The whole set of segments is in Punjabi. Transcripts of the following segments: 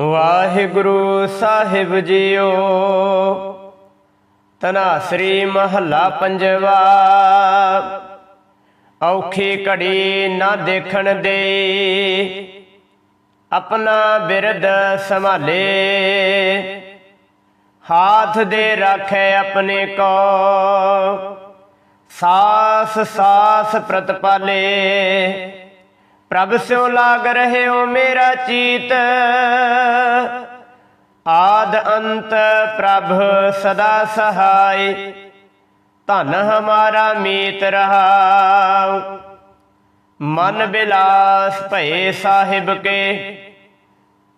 ਵਾਹਿਗੁਰੂ ਸਾਹਿਬ ਜੀਓ। ਤਨਾਸਰੀ ਮਹੱਲਾ ਪੰਜਵਾ। ਔਖੀ ਘੜੀ ਨਾ ਦੇਖਣ ਦੇ। ਆਪਣਾ ਬਿਰਦ ਸੰਭਾਲੇ। ਹਾਥ ਦੇ ਰੱਖੇ ਆਪਣੇ ਕੋ। ਸਾਸ ਸਾਸ ਪ੍ਰਤਪਾਲੇ। ਪ੍ਰਭ ਸਿਉ ਲਾਗ ਰਹਿਓ ਮੇਰਾ ਚੀਤ। ਆਦ ਅੰਤ ਪ੍ਰਭ ਸਦਾ ਸਹਾਈ। ਧਨ ਹਮਾਰਾ ਮੀਤ ਰਹਾਉ। ਮਨ ਬਿਲਾਸ ਭਏ ਸਾਹਿਬ ਕੇ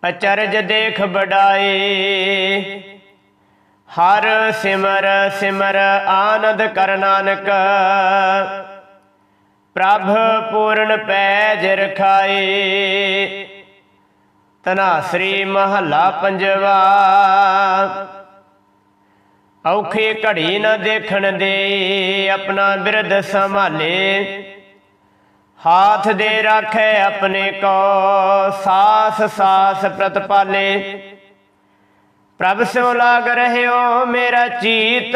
ਅਚਰਜ ਦੇਖ ਬੜਾਏ ਹਰ ਸਿਮਰ ਸਿਮਰ ਆਨੰਦ ਕਰ ਨਾਨਕ। ਪ੍ਰਭ ਪੂਰਨ ਪੈਜ ਰਖਾਏ। ਤਨਾਸਰੀ ਮਹੱਲਾ ਪੰਜਵਾ। ਔਖੀ ਘੜੀ ਨਾ ਦੇਖਣ ਦੇ, ਆਪਣਾ ਬਿਰਦ ਸੰਭਾਲੇ। ਹਾਥ ਦੇ ਰੱਖੇ ਆਪਣੇ ਕੋ, ਸਾਸ ਸਾਸ ਪ੍ਰਤਪਾਲੇ ਪ੍ਰਭ ਸਿਉ ਲਾਗ ਰਹਿਓ ਮੇਰਾ ਚੀਤ।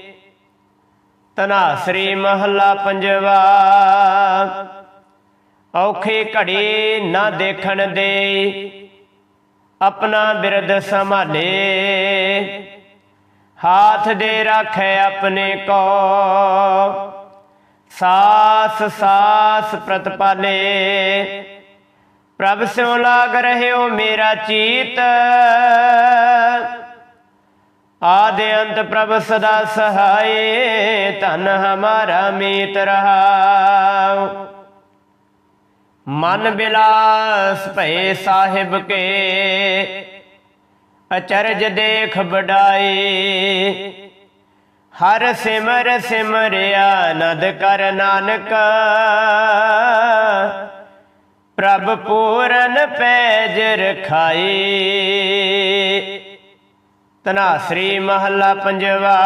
ਤਨਾਸਰੀ ਮਹੱਲਾ ਪੰਜਵਾ। ਔਖੀ ਘੜੀ ਨਾ ਦੇਖਣ ਦੇ ਆਪਣਾ ਬਿਰਦ ਸੰਭਾਲੇ। ਹਾਥ ਦੇ ਰੱਖੇ ਆਪਣੇ ਕੋ ਸਾਸ ਸਾਸ ਪ੍ਰਤਪਾਲੇ। ਪ੍ਰਭ ਸਿਉ ਲਾਗ ਰਹਿਓ ਮੇਰਾ ਚੀਤ ਆਦਿ ਅੰਤ ਪ੍ਰਭ ਸਦਾ ਸਹਾਏ, ਧਨ ਹਮਾਰਾ ਮੀਤ ਰਹਾਉ। ਮਨ ਬਿਲਾਸ ਭਏ ਸਾਹਿਬ ਕੇ, ਅਚਰਜ ਦੇਖ ਬੜਾਈ ਹਰ ਸਿਮਰ ਸਿਮਰਿਆ ਨਦ ਕਰ ਨਾਨਕ, ਪ੍ਰਭ ਪੂਰਨ ਪੈਜ ਰਖਾਈ ਤਨਾਸਰੀ ਮਹੱਲਾ ਪੰਜਵਾ।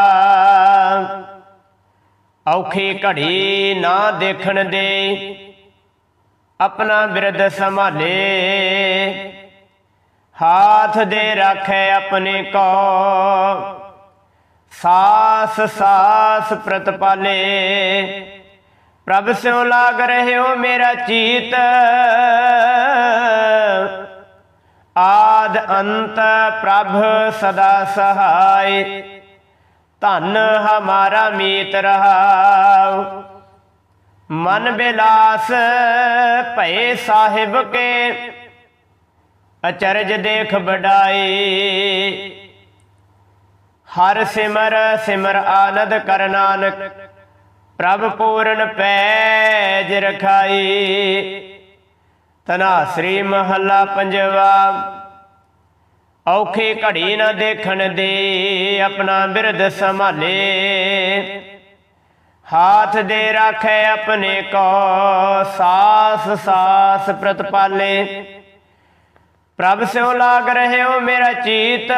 ਔਖੀ ਘੜੀ ਨਾ ਦੇਖਣ ਦੇ, ਆਪਣਾ ਬਿਰਦ ਸੰਭਾਲੇ। ਹਾਥ ਦੇ ਰੱਖੇ ਆਪਣੇ ਕੋ, ਸਾਸ ਸਾਸ ਪ੍ਰਤਪਾਲੇ ਪ੍ਰਭ ਸਿਉ ਲਾਗ ਰਹਿਓ ਮੇਰਾ ਚੀਤ ਆਦ ਅੰਤ ਪ੍ਰਭ ਸਦਾ ਸਹਾਈ ਧਨ ਹਮਾਰਾ ਮੀਤ ਰਹਾਉ। ਮਨ ਬਿਲਾਸ ਭਏ ਸਾਹਿਬ ਕੇ। ਅਚਰਜ ਦੇਖ ਬੜਾਈ ਹਰ ਸਿਮਰ ਸਿਮਰ ਆਨੰਦ ਕਰ ਨਾਨਕ। ਪ੍ਰਭ ਪੂਰਨ ਪੈਜ ਰਖਾਈ। ਤਨਾਸਰੀ ਮਹੱਲਾ ਪੰਜਵਾ। ਔਖੀ ਘੜੀ ਨਾ ਦੇਖਣ ਦੇ ਆਪਣਾ ਬਿਰਦ ਸੰਭਾਲੇ। ਹਾਥ ਦੇ ਰੱਖੇ ਆਪਣੇ ਕੋ ਸਾਸ ਸਾਸ ਪ੍ਰਤਪਾਲੇ। ਪ੍ਰਭ ਸਿਉ ਲਾਗ ਰਹਿਓ ਮੇਰਾ ਚੀਤ।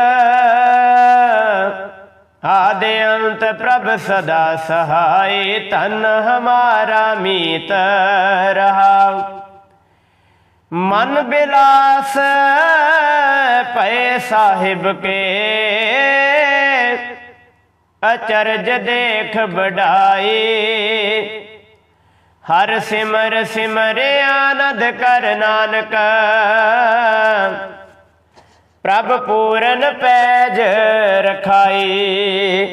ਆਦੇ ਅੰਤ ਪ੍ਰਭ ਸਦਾ ਸਹਾਈ ਤਨ ਹਮਾਰਾ ਮੀਤ ਰਹਾਉ ਮਨ ਬਿਲਾਸ ਭਏ ਸਾਹਿਬ ਕੇ। ਅਚਰਜ ਦੇਖ ਬੜਾਈ ਹਰ ਸਿਮਰ ਸਿਮਰੇ ਆਨੰਦ ਕਰ ਨਾਨਕ। ਪ੍ਰਭ ਪੂਰਨ ਪੈਜ ਰਖਾਈ।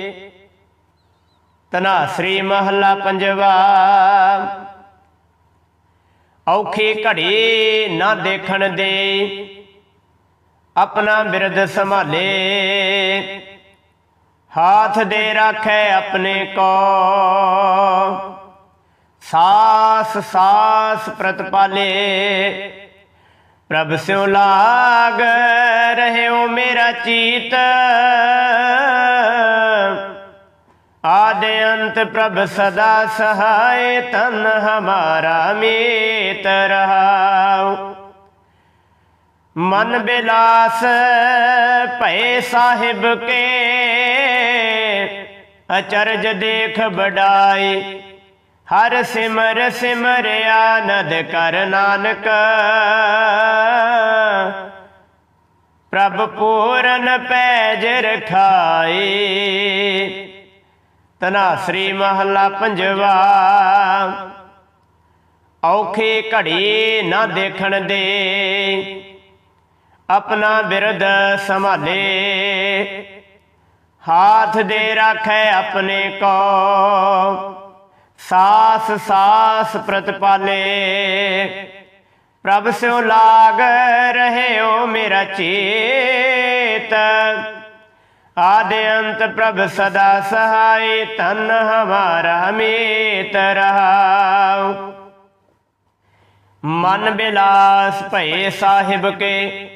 ਤਨਾ ਤਨਾਸਰੀ ਮਹੱਲਾ ਪੰਜਵਾ। ਔਖੀ ਘੜੀ ਨਾ ਦੇਖਣ ਦੇ। ਆਪਣਾ ਬਿਰਦ ਸੰਭਾਲੇ। ਹਾਥ ਦੇ ਰੱਖੇ ਆਪਣੇ ਕੋ। ਸਾਸ ਸਾਸ ਪ੍ਰਤਪਾਲੇ ਪ੍ਰਭ ਸਿਉ ਲਾਗ ਰਹਿਓ ਮੇਰਾ ਚੀਤ। ਆਦ ਅੰਤ ਪ੍ਰਭ ਸਦਾ ਸਹਾਇ ਤਨ ਹਮਾਰਾ ਮੀਤ ਰਹਾਉ। ਮਨ ਬਿਲਾਸ ਭਏ ਸਾਹਿਬ ਕੇ, ਅਚਰਜ ਦੇਖ ਬਡਾਈ ਹਰ ਸਿਮਰ ਸਿਮਰ ਆਨੰਦ ਕਰ ਨਾਨਕ। ਪ੍ਰਭ ਪੂਰਨ ਪੈਜ ਰਖਾਏ ਤਨਾਸਰੀ ਮਹੱਲਾ ਪੰਜਵਾ। ਔਖੀ ਘੜੀ ਨਾ ਦੇਖਣ ਦੇ। ਆਪਣਾ ਬਿਰਦ ਸੰਭਾਲੇ। ਹਾਥ ਦੇ ਰੱਖੇ ਆਪਣੇ ਕੋ। ਸਾਸ ਸਾਸ ਪ੍ਰਤਪਾਲੇ। ਪ੍ਰਭ ਸਿਉ ਲਾਗ ਰਹਿਓ ਮੇਰਾ ਚੇਤ। ਆਦਿ ਅੰਤ ਪ੍ਰਭ ਸਦਾ ਸਹਾਈ ਤਨ ਹਮਾਰਾ ਮੀਤ ਰਹਾਉ। ਮਨ ਬਿਲਾਸ ਭਏ ਸਾਹਿਬ ਕੇ,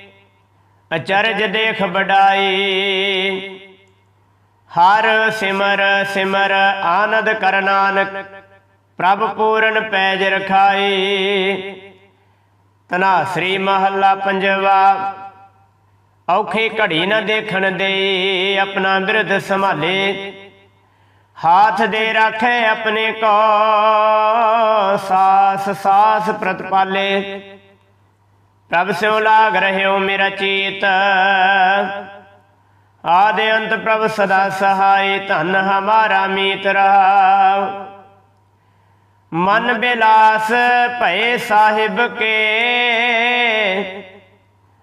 ਅਚਰਜ ਦੇਖ ਬਡਾਈ ਹਰ ਸਿਮਰ ਸਿਮਰ ਆਨੰਦ ਕਰ ਨਾਨਕ, ਪ੍ਰਭ ਪੂਰਨ ਪੈਜ ਰਖਾਈ। ਤਨਾਸਰੀ ਮਹੱਲਾ ਪੰਜਵਾ ਔਖੀ ਘੜੀ ਨਾ ਦੇਖਣ ਦੇ, ਆਪਣਾ ਬਿਰਧ ਸੰਭਾਲੇ। ਹਾਥ ਦੇ ਰੱਖੇ ਆਪਣੇ ਕੋ, ਸਾਸ ਸਾਸ ਪ੍ਰਤਪਾਲੇ ਪ੍ਰਭ ਸਿਉ ਲਾਗ ਰਹਿਓ ਮੇਰਾ ਚੀਤ। ਆਦਿ ਅੰਤ ਪ੍ਰਭ ਸਦਾ ਸਹਾਈ, ਧਨ ਹਮਾਰਾ ਮੀਤ ਰਹਾਉ ਮਨ ਬਿਲਾਸ ਭਏ ਸਾਹਿਬ ਕੇ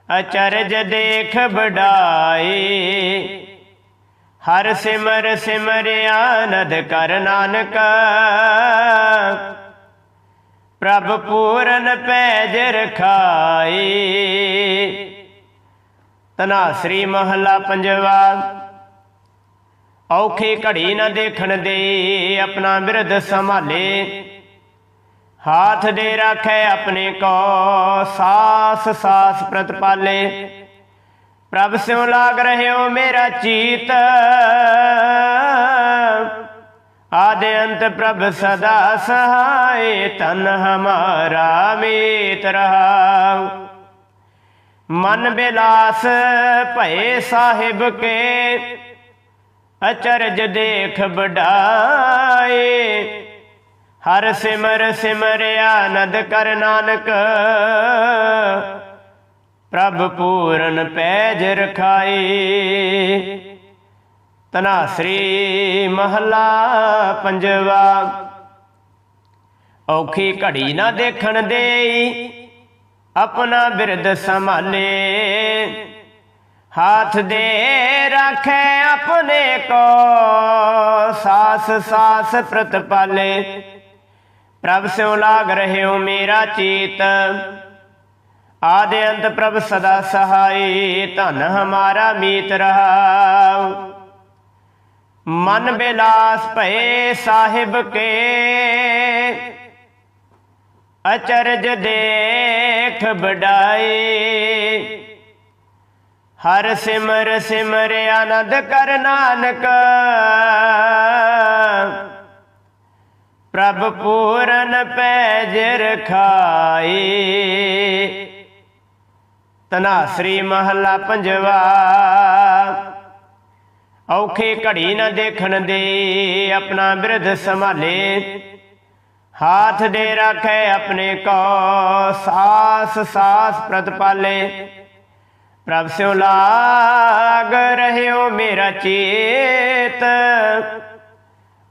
ਅਚਰਜ ਦੇਖ ਬਡਾਏ ਹਰ ਸਿਮਰ ਸਿਮਰਿਆ ਨਦ ਕਰ ਨਾਨਕ। ਪ੍ਰਭ ਪੂਰਨ ਪੈਜ ਰਖਾਈ। ਤਨਾਸਰੀ ਮਹੱਲਾ ਪੰਜਵਾ। ਔਖੀ ਘੜੀ ਨਾ ਦੇਖਣ ਦੇ ਆਪਣਾ ਬਿਰਧ ਸੰਭਾਲੇ। ਹਾਥ ਦੇ ਰੱਖੇ ਆਪਣੇ ਕੋ, ਸਾਸ ਸਾਸ ਪ੍ਰਤਪਾਲੇ। ਪ੍ਰਭ ਸਿਉ ਲਾਗ ਰਹਿਓ ਮੇਰਾ ਚੀਤ। ਆਦਿ ਅੰਤ ਪ੍ਰਭ ਸਦਾ ਸਹਾਇ ਤਨ ਹਮਾਰਾ ਮੀਤ ਰਹਾਉ। ਮਨ ਬਿਲਾਸ ਭਏ ਸਾਹਿਬ ਕੇ, ਅਚਰਜ ਦੇਖ ਬਡਾਏ ਹਰ ਸਿਮਰ ਸਿਮਰਿਆ ਨਦ ਕਰ ਨਾਨਕ। ਪ੍ਰਭ ਪੂਰਨ ਪੈਜ ਰਖਾਈ। ਤਨਾਸਰੀ ਮਹੱਲਾ ਪੰਜਵਾ। ਔਖੀ ਘੜੀ ਨਾ ਦੇਖਣ ਦੇਈ, ਆਪਣਾ ਬਿਰਦ ਸੰਭਾਲੇ। ਹਾਥ ਦੇ ਰੱਖੇ ਆਪਣੇ ਕੋ, ਸਾਸ ਸਾਸ ਪ੍ਰਤਪਾਲੇ। ਪ੍ਰਭ ਸਿਉ ਲਾਗ ਰਹਿਓ ਮੇਰਾ ਚੀਤ। ਆਦਿ ਅੰਤ ਪ੍ਰਭ ਸਦਾ ਸਹਾਈ, ਧਨ ਹਮਾਰਾ ਮੀਤ ਰਹਾਉ। ਮਨ ਬਿਲਾਸ ਭਏ ਸਾਹਿਬ ਕੇ, ਅਚਰਜ ਦੇਖ ਬਡਾਈ ਹਰ ਸਿਮਰ ਸਿਮਰ ਆਨੰਦ ਕਰ ਨਾਨਕ। ਪ੍ਰਭ ਪੂਰਨ ਪੈਜ ਰਖਾਈ ਤਨਾਸਰੀ ਮਹੱਲਾ ਪੰਜਵਾ। ਔਖੀ ਘੜੀ ਨਾ ਦੇਖਣ ਦੇ, ਆਪਣਾ ਬਿਰਧ ਸੰਭਾਲੇ। ਹਾਥ ਦੇ ਰੱਖੇ ਆਪਣੇ ਕੋ, ਸਾਸ ਸਾਸ ਪ੍ਰਤਪਾਲੇ ਪ੍ਰਭ ਸਿਉ ਲਾਗ ਰਹਿਓ ਮੇਰਾ ਚੇਤ।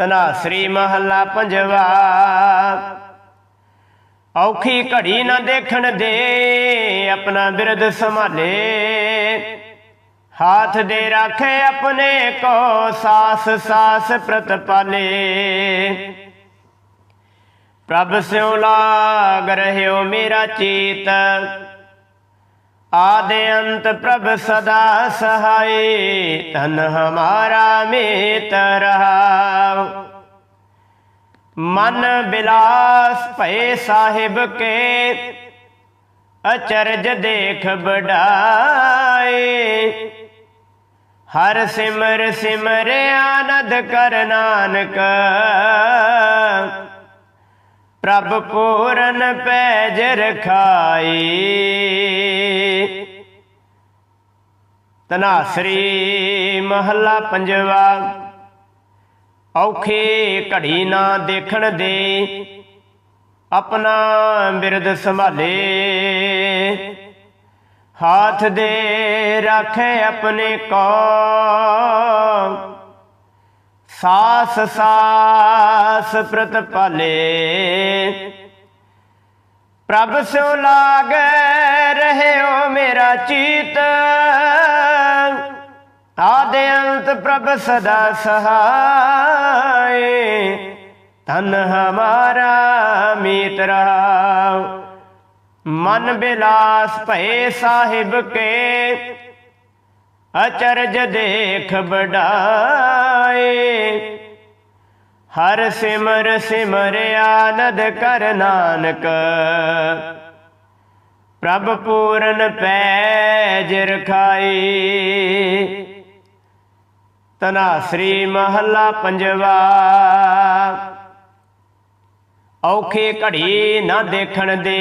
ਤਨਾਸਰੀ ਮਹੱਲਾ ਪੰਜਵਾ। ਔਖੀ ਘੜੀ ਨਾ ਦੇਖਣ ਦੇ, ਆਪਣਾ ਬਿਰਦ ਸੰਭਾਲੇ। ਹਾਥ ਦੇ ਰੱਖੇ ਆਪਣੇ ਕੋ ਸਾਸ ਸਾਸ ਪ੍ਰਤਪਾਲੇ ਪ੍ਰਭ ਸਿਉ ਲਾਗ ਰਹਿਓ ਮੇਰਾ ਚੀਤ। ਆਦੇ ਅੰਤ ਪ੍ਰਭ ਸਦਾ ਸਹਾਈ ਤਨ ਹਮਾਰਾ ਮੇਤ ਰਹਾ ਮਨ ਬਿਲਾਸ ਭਏ ਸਾਹਿਬ ਕੇ ਅਚਰਜ ਦੇਖ ਬੜਾਏ ਹਰ ਸਿਮਰ ਸਿਮਰ ਆਨੰਦ ਕਰ ਨਾਨਕ ਪ੍ਰਭ ਪੂਰਨ ਪੈਜ ਰਖਾਈ। ਤਨਾਸਰੀ ਮਹੱਲਾ ਪੰਜਵਾ, ਔਖੇ ਘੜੀ ਨਾ ਦੇਖਣ ਦੇ, ਆਪਣਾ ਬਿਰਦ ਸੰਭਾਲੇ। ਹਾਥ ਦੇ ਰੱਖੇ ਆਪਣੇ ਕੋ ਸਾਸ ਸਾਸ ਪ੍ਰਤਪਾਲੇ ਪ੍ਰਭ ਸਿਉ ਲਾਗ ਰਹਿਓ ਮੇਰਾ ਚੀਤ। ਆਦੇ ਅੰਤ ਪ੍ਰਭ ਸਦਾ ਸਹਾਏ। ਤਨ ਹਮਾਰਾ ਮੀਤ ਰਹਾਉ। ਮਨ ਬਿਲਾਸ ਭਏ ਸਾਹਿਬ ਕੇ। ਅਚਰਜ ਦੇਖ ਬੜਾ ਬੜਾਏ ਹਰ ਸਿਮਰ ਸਿਮਰ ਆਨੰਦ ਕਰ ਨਾਨਕ। ਪ੍ਰਭ ਪੂਰਨ ਪੈਜ ਰਖਾਈ। ਤਨਾਸਰੀ ਮਹੱਲਾ ਪੰਜਵਾ। ਔਖੇ ਘੜੀ ਨਾ ਦੇਖਣ ਦੇ।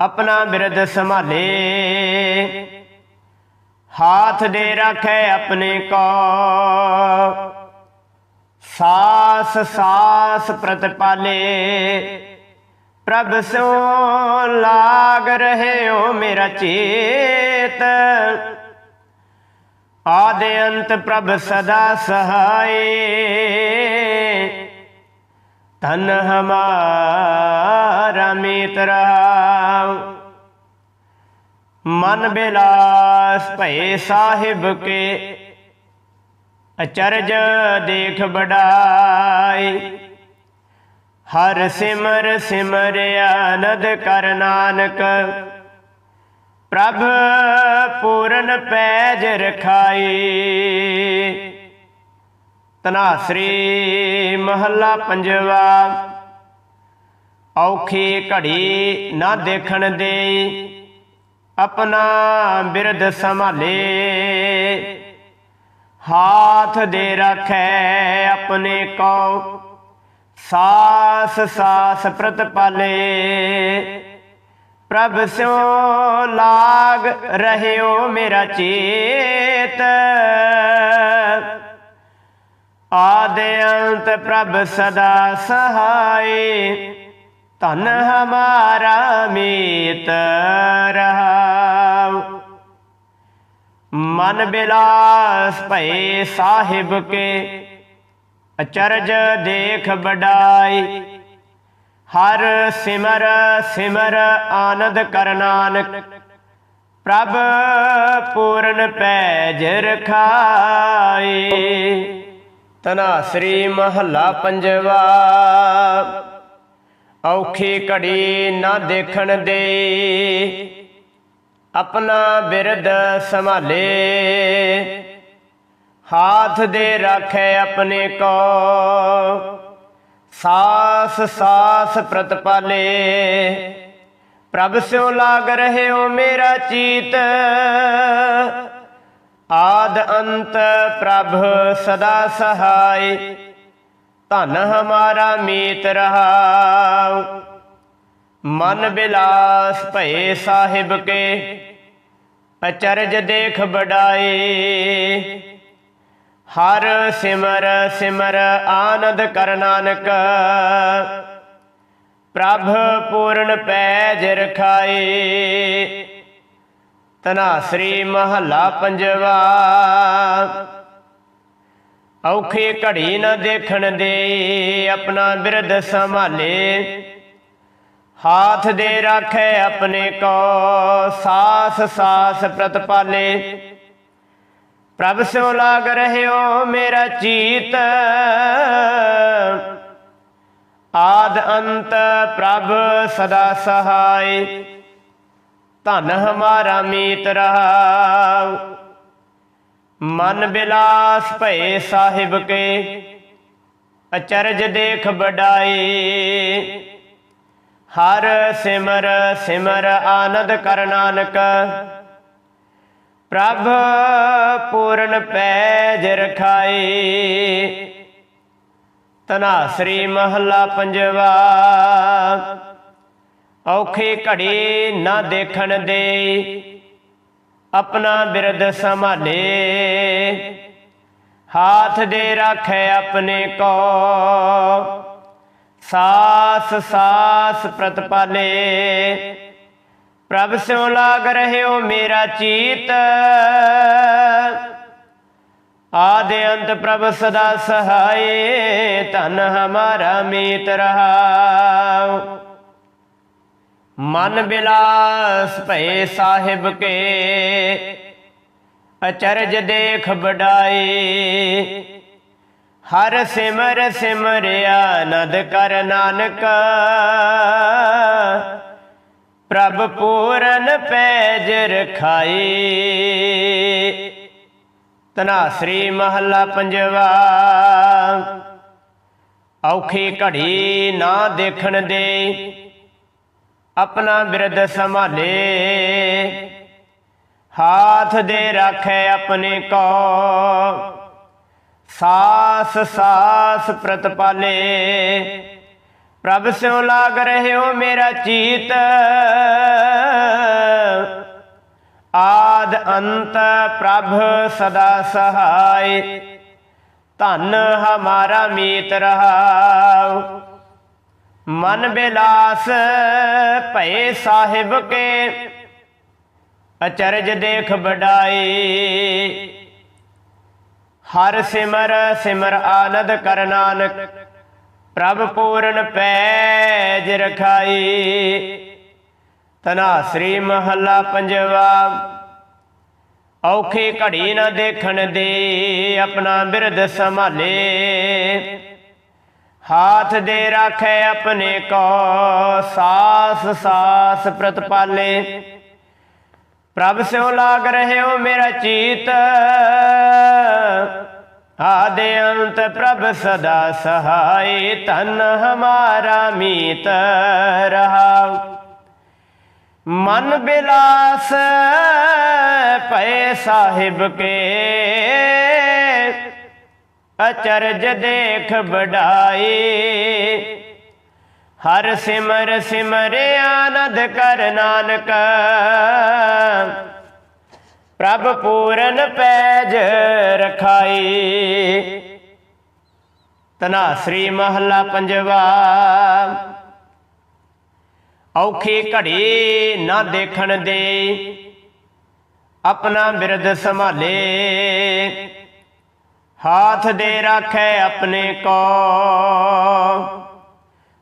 ਆਪਣਾ ਬਿਰਦ ਸੰਭਾਲੇ। ਹਾਥ ਦੇ ਰੱਖੇ ਆਪਣੇ ਕੋ ਸਾਸ ਸਾਸ ਪ੍ਰਤਪਾਲੇ ਪ੍ਰਭ ਸੋ ਲਾਗ ਰਹਿਓ ਮੇਰਾ ਚੇਤ। ਆਦੇ ਅੰਤ ਪ੍ਰਭ ਸਦਾ ਸਹਾਏ। ਤਨ ਹਮਾਰਾ ਮਿਤਰਾ ਮਨ ਬਿਲਾਸ ਭਏ ਸਾਹਿਬ ਕੇ ਅਚਰਜ ਦੇਖ ਬੜਾਈ ਹਰ ਸਿਮਰ ਸਿਮਰ ਆਨੰਦ ਕਰ ਨਾਨਕ, ਪ੍ਰਭ ਪੂਰਨ ਪੈਜ ਰਖਾਈ ਤਨਾਸਰੀ ਮਹੱਲਾ ਪੰਜਵਾ, ਔਖੀ ਘੜੀ ਨਾ ਦੇਖਣ ਦੇਈ। ਆਪਣਾ ਬਿਰਦ ਸੰਭਾਲੇ। ਹਾਥ ਦੇ ਰੱਖੈ ਆਪਣੇ ਕੋ ਸਾਸ ਸਾਸ ਪ੍ਰਤਪਾਲੇ ਪ੍ਰਭ ਸਿਉ ਲਾਗ ਰਹਿਓ ਮੇਰਾ ਚੇਤ। ਆਦੇ ਅੰਤ ਪ੍ਰਭ ਸਦਾ ਸਹਾਈ ਧਨ ਹਮਾਰਾ ਮੀਤ ਰਹਾਉ। ਮਨ ਬਿਲਾਸ ਭਏ ਸਾਹਿਬ ਕੇ ਅਚਰਜ ਦੇਖ ਬੜਾਈ ਹਰ ਸਿਮਰ ਸਿਮਰ ਆਨੰਦ ਕਰ ਨਾਨਕ, ਪ੍ਰਭ ਪੂਰਨ ਪੈਜ ਤਨਾ ਸ੍ਰੀ ਮਹੱਲਾ ਪੰਜਵਾ। ਔਖੀ ਘੜੀ ਨਾ ਦੇਖਣ ਦੇ। ਆਪਣਾ ਬਿਰਦ ਸੰਭਾਲੇ। ਹਾਥ ਦੇ ਰੱਖੇ ਆਪਣੇ ਕੋ। ਸਾਸ ਸਾਸ ਪ੍ਰਤਪਾਲੇ ਪ੍ਰਭ ਸਿਉ ਲਾਗ ਰਹਿਓ ਮੇਰਾ ਚੀਤ। ਆਦ ਅੰਤ ਪ੍ਰਭ ਸਦਾ ਸਹਾਈ ਧਨ ਹਮਾਰਾ ਮੀਤ ਰਹਾਉ। ਮਨ ਬਿਲਾਸ ਭਏ ਸਾਹਿਬ ਕੇ, ਅਚਰਜ ਦੇਖ ਬੜਾਏ ਹਰ ਸਿਮਰ ਸਿਮਰ ਆਨੰਦ ਕਰ ਨਾਨਕ, ਪ੍ਰਭ ਪੂਰਨ ਪੈਜ ਰਖਾਏ। ਤਨਾਸਰੀ ਮਹੱਲਾ ਪੰਜਵਾ। ਔਖੀ ਘੜੀ ਨਾ ਦੇਖਣ ਦੇ, ਆਪਣਾ ਬਿਰਦ ਸੰਭਾਲੇ। ਹਾਥ ਦੇ ਰੱਖੇ ਆਪਣੇ ਕੋ, ਸਾਸ ਸਾਸ ਪ੍ਰਤਪਾਲੇ ਪ੍ਰਭ ਸੋ ਲਾਗ ਰਹਿਓ ਮੇਰਾ ਚੀਤ। ਆਦ ਅੰਤ ਪ੍ਰਭ ਸਦਾ ਸਹਾਈ ਧਨ ਹਮਾਰਾ ਮੀਤ ਰਹਾਉ। ਮਨ ਬਿਲਾਸ ਭਏ ਸਾਹਿਬ ਕੇ, ਅਚਰਜ ਦੇਖ ਬਡਾਈ ਹਰ ਸਿਮਰ ਸਿਮਰ ਆਨੰਦ ਕਰ ਨਾਨਕ, ਪ੍ਰਭ ਪੂਰਨ ਪੈਜ ਰਖਾਈ ਤਨਾਸਰੀ ਮਹੱਲਾ ਪੰਜਵਾ, ਔਖੀ ਘੜੀ ਨਾ ਦੇਖਣ ਦੇ ਆਪਣਾ ਬਿਰਦ ਸੰਭਾਲੇ। ਹਾਥ ਦੇ ਰੱਖੇ ਆਪਣੇ ਕੋ। ਸਾਸ ਸਾਸ ਪ੍ਰਤਪਾਲੇ। ਪ੍ਰਭ ਸਿਉ ਲਾਗ ਰਹਿਓ ਮੇਰਾ ਚੀਤ। ਆਦਿ ਅੰਤ ਪ੍ਰਭ ਸਦਾ ਸਹਾਏ। ਧਨ ਹਮਾਰਾ ਮੀਤ ਰਹਾਉ। ਮਨ ਬਿਲਾਸ ਭਏ ਸਾਹਿਬ ਕੇ, ਅਚਰਜ ਦੇਖ ਬਡਾਈ ਹਰ ਸਿਮਰ ਸਿਮਰਿਆ ਨਦ ਕਰ ਨਾਨਕ, ਪ੍ਰਭ ਪੂਰਨ ਪੈਜ ਰਖਾਈ। ਤਨਾਸਰੀ ਮਹੱਲਾ ਪੰਜਵਾ, ਔਖੀ ਘੜੀ ਨਾ ਦੇਖਣ ਦੇ ਆਪਣਾ ਬਿਰਦ ਸੰਭਾਲੇ। ਹਾਥ ਦੇ ਰੱਖੇ ਆਪਣੇ ਕੋ। ਸਾਸ ਸਾਸ ਪ੍ਰਤਪਾਲੇ। ਪ੍ਰਭ ਸਿਉ ਲਾਗ ਰਹਿਓ ਮੇਰਾ ਚੀਤ। ਆਦ ਅੰਤ ਪ੍ਰਭ ਸਦਾ ਸਹਾਈ ਧਨ ਹਮਾਰਾ ਮੀਤ ਰਹਾਉ। ਮਨ ਬਿਲਾਸ ਭਏ ਸਾਹਿਬ ਕੇ। ਅਚਰਜ ਦੇਖ ਬਡਾਈ ਹਰ ਸਿਮਰ ਸਿਮਰ ਆਨੰਦ ਕਰ ਨਾਨਕ। ਪ੍ਰਭ ਪੂਰਨ ਪੈਜ ਰਖਾਈ। ਤਨਾਸਰੀ ਮਹੱਲਾ ਪੰਜਵਾ। ਔਖੀ ਘੜੀ ਨਾ ਦੇਖਣ ਦੇ ਆਪਣਾ ਬਿਰਦ ਸੰਭਾਲੇ। ਹਾਥ ਦੇ ਰੱਖੇ ਆਪਣੇ ਕੋ, ਸਾਸ ਸਾਸ ਪ੍ਰਤਪਾਲੇ ਪ੍ਰਭ ਸਿਉ ਲਾਗ ਰਹਿਓ ਮੇਰਾ ਚੀਤ, ਆਦੇ ਅੰਤ ਪ੍ਰਭ ਸਦਾ ਸਹਾਈ ਤਨ ਹਮਾਰਾ ਮੀਤ ਰਹਾਉ। ਮਨ ਬਿਲਾਸ ਪਏ ਸਾਹਿਬ ਕੇ ਅਚਰਜ ਦੇਖ ਬਡਾਈ ਹਰ ਸਿਮਰ ਸਿਮਰੇ ਆਨੰਦ ਕਰ ਨਾਨਕ। ਪ੍ਰਭ ਪੂਰਨ ਪੈਜ ਰਖਾਈ। ਤਨਾਸਰੀ ਮਹੱਲਾ ਪੰਜਵਾ। ਔਖੀ ਘੜੀ ਨਾ ਦੇਖਣ ਦੇ ਆਪਣਾ ਬਿਰਦ ਸੰਭਾਲੇ। ਹਾਥ ਦੇ ਰੱਖੇ ਆਪਣੇ ਕੋ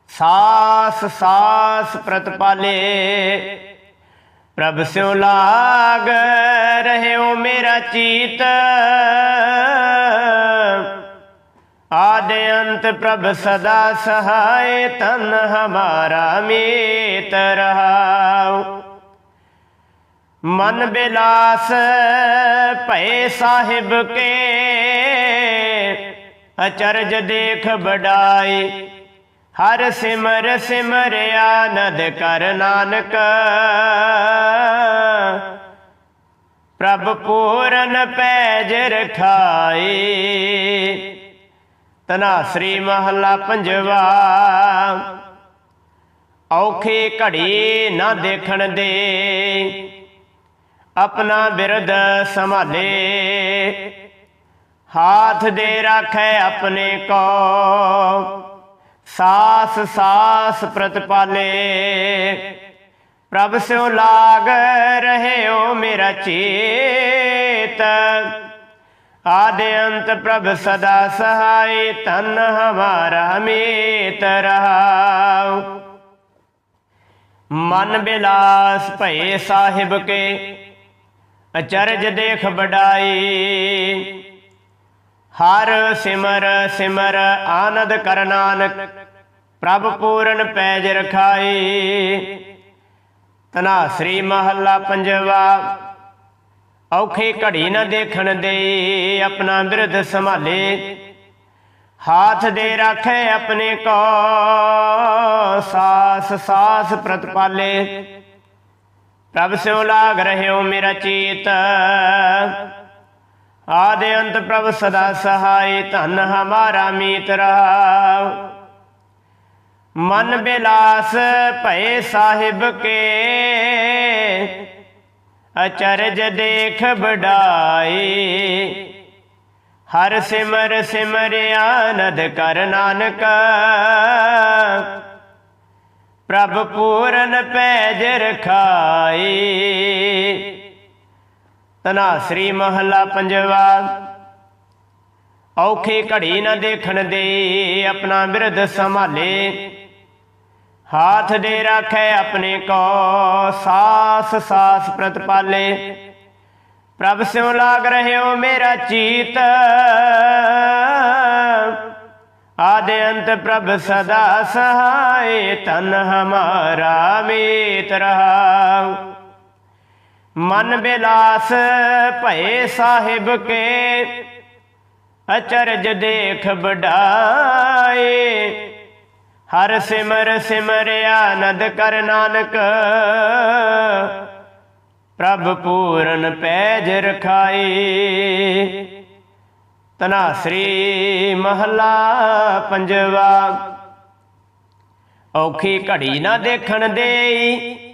ਸਾਸ ਸਾਸ ਪ੍ਰਤਪਾਲੇ ਪ੍ਰਭ ਸਿਉ ਲਾਗ ਰਹਿਓ ਮੇਰਾ ਚੀਤ ਆਦਿ ਅੰਤ ਪ੍ਰਭ ਸਦਾ ਸਹਾਇ ਤਨ ਹਮਾਰਾ ਮੀਤ ਰਹਾਉ ਮਨ ਬਿਲਾਸ ਭਏ ਸਾਹਿਬ ਕੇ ਅਚਰਜ ਦੇਖ ਬਡਾਈ ਹਰ ਸਿਮਰ ਸਿਮਰਿਆ ਨਦ ਕਰ ਨਾਨਕ। ਪ੍ਰਭ ਪੂਰਨ ਪੈਜ ਰਖਾਈ ਤਨਾਸਰੀ ਮਹੱਲਾ ਪੰਜਵਾ। ਔਖੀ ਘੜੀ ਨਾ ਦੇਖਣ ਦੇ। ਆਪਣਾ ਬਿਰਦ ਸੰਭਾਲੇ। ਹਾਥ ਦੇ ਰੱਖੇ ਆਪਣੇ ਕੋ ਸਾਸ ਸਾਸ ਪ੍ਰਤਪਾਲੇ। ਪ੍ਰਭ ਸਿਉ ਲਾਗ ਰਹਿਓ ਮੇਰਾ ਚੇਤ। ਆਦਿ ਅੰਤ ਪ੍ਰਭ ਸਦਾ ਸਹਾਈ ਤਨ ਹਮਾਰਾ ਮੀਤ ਰਹਾਉ। ਮਨ ਬਿਲਾਸ ਭਏ ਸਾਹਿਬ ਕੇ, ਅਚਰਜ ਦੇਖ ਬਡਾਈ ਹਰ ਸਿਮਰ ਸਿਮਰ ਆਨੰਦ ਕਰ ਨਾਨਕ, ਪ੍ਰਭ ਪੂਰਨ ਪੈਜ ਰਖਾਈ। ਤਨਾ ਸ੍ਰੀ ਮਹੱਲਾ ਪੰਜਵਾ, ਔਖੀ ਘੜੀ ਨਾ ਦੇਖਣ ਦੇ ਆਪਣਾ ਬਿਰਧ ਸੰਭਾਲੇ। ਹਾਥ ਦੇ ਰੱਖੇ ਆਪਣੇ ਕੋ, ਸਾਸ ਸਾਸ ਪ੍ਰਤਪਾਲੇ। ਪ੍ਰਭ ਸਿਉ ਲਾਗ ਰਹਿਓ ਮੇਰਾ ਚੀਤ ਆਦੇ ਅੰਤ ਪ੍ਰਭ ਸਦਾ ਸਹਾਈ ਧਨ ਹਮਾਰਾ ਮੀਤ ਰਹਾਉ ਮਨ ਬਿਲਾਸ ਭਏ ਸਾਹਿਬ ਕੇ। ਅਚਰਜ ਦੇਖ ਬਡਾਈ ਹਰ ਸਿਮਰ ਸਿਮਰਿਆ ਆਨੰਦ ਕਰ ਨਾਨਕ। ਪ੍ਰਭ ਪੂਰਨ ਪੈਜ ਰਖਾਈ। ਤਨਾ ਸ੍ਰੀ ਮਹੱਲਾ ਪੰਜਵਾ। ਔਖੀ ਘੜੀ ਨਾ ਦੇਖਣ ਦੇ, ਆਪਣਾ ਬਿਰਧ ਸੰਭਾਲੇ। ਹਾਥ ਦੇ ਰੱਖੇ ਆਪਣੇ ਕੋ, ਸਾਸ ਸਾਸ ਪ੍ਰਤਪਾਲੇ। ਪ੍ਰਭ ਸਿਉ ਲਾਗ ਰਹਿਓ ਮੇਰਾ ਚੀਤ। ਆਦੇ ਅੰਤ ਪ੍ਰਭ ਸਦਾ ਸਹਾਏ ਤਨ ਹਮਾਰਾ ਮੀਤ ਰਹਾ। ਮਨ ਬਿਲਾਸ ਭਏ ਸਾਹਿਬ ਕੇ, ਅਚਰਜ ਦੇਖ ਬਡਾਏ ਹਰ ਸਿਮਰ ਸਿਮਰ ਆਨੰਦ ਕਰ ਨਾਨਕ, ਪ੍ਰਭ ਪੂਰਨ ਪੈਜ ਰਖਾਈ ਤਨਾ ਸ੍ਰੀ ਮਹੱਲਾ ਪੰਜਵਾ, ਔਖੀ ਘੜੀ ਨਾ ਦੇਖਣ ਦੇਈ।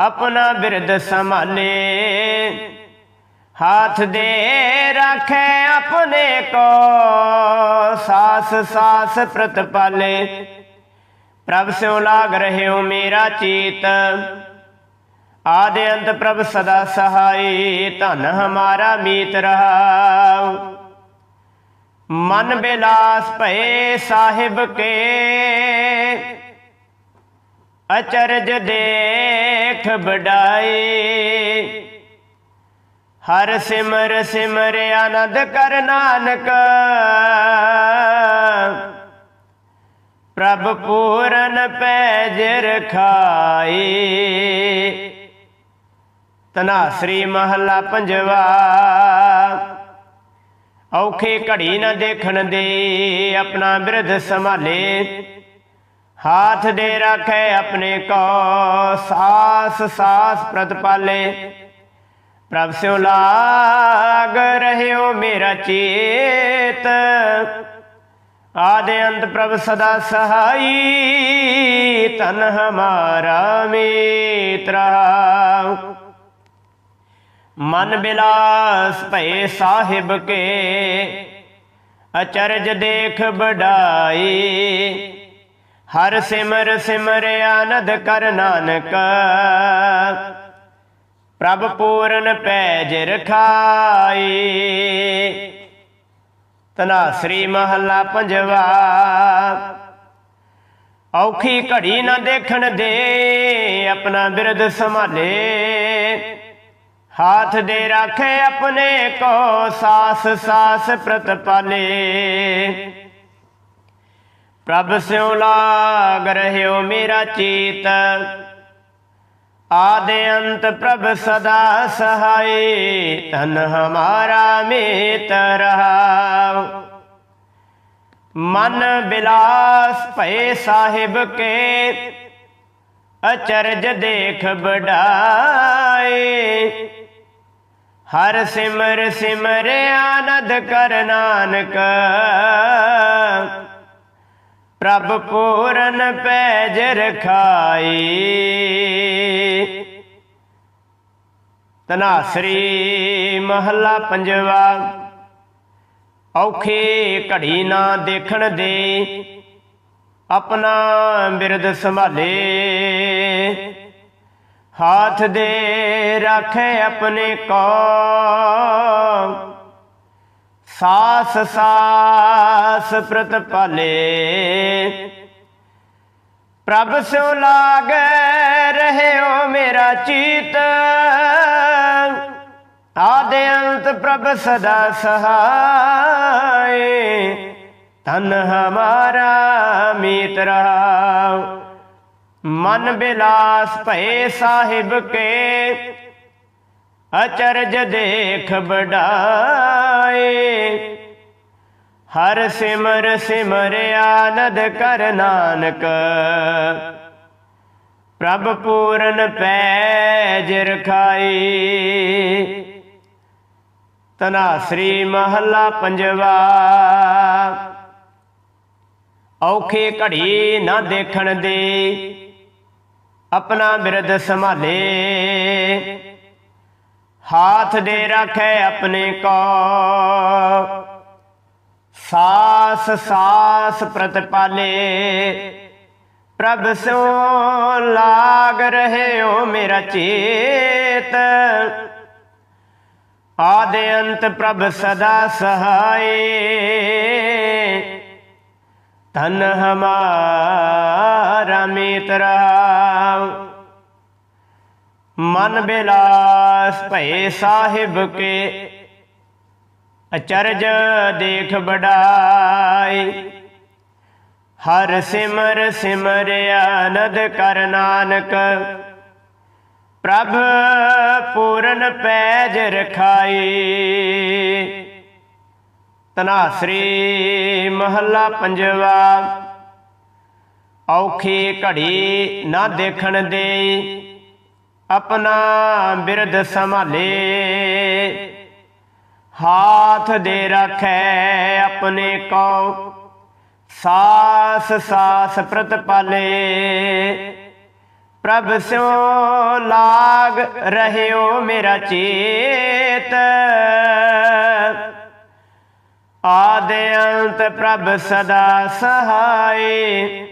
ਆਪਣਾ ਬਿਰਦ ਸੰਭਾਲੇ ਹਾਥ ਦੇ ਰੱਖੇ ਆਪਣੇ ਕੋ। ਸਾਸ ਸਾਸ ਪ੍ਰਤਪਾਲੇ ਪ੍ਰਭ ਸਿਉ ਲਾਗ ਰਹਿਓ ਮੇਰਾ ਚੀਤ। ਆਦੇ ਅੰਤ ਪ੍ਰਭ ਸਦਾ ਸਹਾਈ। ਧਨ ਹਮਾਰਾ ਮੀਤ ਰਹਾਉ। ਮਨ ਬਿਲਾਸ ਭਏ ਸਾਹਿਬ ਕੇ। ਅਚਰਜ ਦੇਖ ਬਡਾਈ ਹਰ ਸਿਮਰ ਸਿਮਰ ਆਨੰਦ ਕਰ ਨਾਨਕ। ਪ੍ਰਭ ਪੂਰਨ ਪੈਜ ਰਖਾਈ। ਤਨਾਸਰੀ ਮਹੱਲਾ ਪੰਜਵਾ। ਔਖੇ ਘੜੀ ਨਾ ਦੇਖਣ ਦੇ, ਆਪਣਾ ਬਿਰਧ ਸੰਭਾਲੇ। ਹਾਥ ਦੇ ਰੱਖੇ ਆਪਣੇ ਕੋ ਸਾਸ ਸਾਸ ਪ੍ਰਤਪਾਲੇ ਪ੍ਰਭ ਸਿਉ ਲਾਗ ਰਹਿਓ ਮੇਰਾ ਚੇਤ ਆਦੇ ਅੰਤ ਪ੍ਰਭ ਸਦਾ ਸਹਾਈ ਤਨ ਹਮਾਰਾ ਮੀਤਰਾ ਮਨ ਬਿਲਾਸ ਭਏ ਸਾਹਿਬ ਕੇ ਅਚਰਜ ਦੇਖ ਬੜਾਈ ਹਰ ਸਿਮਰ ਸਿਮਰ ਆਨੰਦ ਕਰ ਨਾਨਕ। ਪ੍ਰਭ ਪੂਰਨ ਪੈਜ ਰਖਾਈ। ਤਨਾ ਸ੍ਰੀ ਮਹੱਲਾ ਪੰਜਵਾ। ਔਖੀ ਘੜੀ ਨਾ ਦੇਖਣ ਦੇ, ਆਪਣਾ ਬਿਰਦ ਸੰਭਾਲੇ। ਹਾਥ ਦੇ ਰੱਖੇ ਆਪਣੇ ਕੋ, ਸਾਸ ਸਾਸ ਪ੍ਰਤਪਾਲੇ। ਪ੍ਰਭ ਸਿਉ ਲਾਗ ਰਹਿਓ ਮੇਰਾ ਚੀਤ। ਆਦੇ ਅੰਤ ਪ੍ਰਭ ਸਦਾ ਸਹਾਈ ਤਨ ਹਮਾਰਾ ਮੇਤ ਰਹਾਉ। ਮਨ ਬਿਲਾਸ ਭਏ ਸਾਹਿਬ ਕੇ, ਅਚਰਜ ਦੇਖ ਬਡਾਏ ਹਰ ਸਿਮਰ ਸਿਮਰ ਆਨੰਦ ਕਰ ਨਾਨਕ। ਪ੍ਰਭ ਪੂਰਨ ਪੈਜ ਰਖਾਈ। ਤਨਾਸਰੀ ਮਹੱਲਾ ਪੰਜਵਾ, ਔਖੇ ਘੜੀ ਨਾ ਦੇਖਣ ਦੇ, ਆਪਣਾ ਬਿਰਦ ਸੰਭਾਲੇ। ਹਾਥ ਦੇ ਰੱਖੇ ਆਪਣੇ ਕੋ ਸਾਸ ਸਾਸ ਪ੍ਰਤਪਾਲੇ ਪ੍ਰਭ ਸਿਉ ਲਾਗ ਰਹਿਓ ਮੇਰਾ ਚੀਤ। ਆਦਿ ਅੰਤ ਪ੍ਰਭ ਸਦਾ ਸਹਾਏ। ਤਨ ਹਮਾਰਾ ਮੀਤ ਰਹਾਉ। ਮਨ ਬਿਲਾਸ ਭਏ ਸਾਹਿਬ ਕੇ। ਅਚਰਜ ਦੇਖ ਬੜਾ ਬੜਾਏ ਹਰ ਸਿਮਰ ਸਿਮਰ ਆਨੰਦ ਕਰ ਨਾਨਕ। ਪ੍ਰਭ ਪੂਰਨ ਪੈਜ ਰਖਾਈ ਤਨਾਸਰੀ ਮਹੱਲਾ ਪੰਜਵਾ। ਔਖੇ ਘੜੀ ਨਾ ਦੇਖਣ ਦੇ। ਆਪਣਾ ਬਿਰਦ ਸੰਭਾਲੇ। ਹਾਥ ਦੇ ਰੱਖੇ ਆਪਣੇ ਕੋ ਸਾਸ ਸਾਸ ਪ੍ਰਤਪਾਲੇ ਪ੍ਰਭ ਸੋ ਲਾਗ ਰਹਿਓ ਮੇਰਾ ਚੇਤ। ਆਦਿ ਅੰਤ ਪ੍ਰਭ ਸਦਾ ਸਹਾਏ। ਤਨ ਹਮਾਰਾ ਮਿਤਰਾ ਮਨ ਬਿਲਾ ਬਿਲਾਸ ਭਏ ਸਾਹਿਬ ਕੇ ਅਚਰਜ ਦੇਖ ਬੜਾਈ ਹਰ ਸਿਮਰ ਸਿਮਰਿਆ ਨਦ ਕਰ ਨਾਨਕ। ਪ੍ਰਭ ਪੂਰਨ ਪੈਜ ਰਖਾਈ। ਤਨਾਸਰੀ ਮਹੱਲਾ ਪੰਜਵਾ। ਔਖੀ ਘੜੀ ਨਾ ਦੇਖਣ ਦੇ ਆਪਣਾ ਬਿਰਧ ਸੰਭਾਲੇ। ਹਾਥ ਦੇ ਰੱਖੈ ਆਪਣੇ ਕੋ ਸਾਸ ਸਾਸ ਪ੍ਰਤਪਾਲੇ ਪ੍ਰਭ ਸਿਓ ਲਾਗ ਰਹਿਓ ਮੇਰਾ ਚੇਤ। ਆਦਿ ਅੰਤ ਪ੍ਰਭ ਸਦਾ ਸਹਾਈ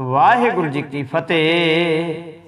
ਵਾਹਿਗੁਰੂ ਜੀ ਕੀ ਫਤਿਹ।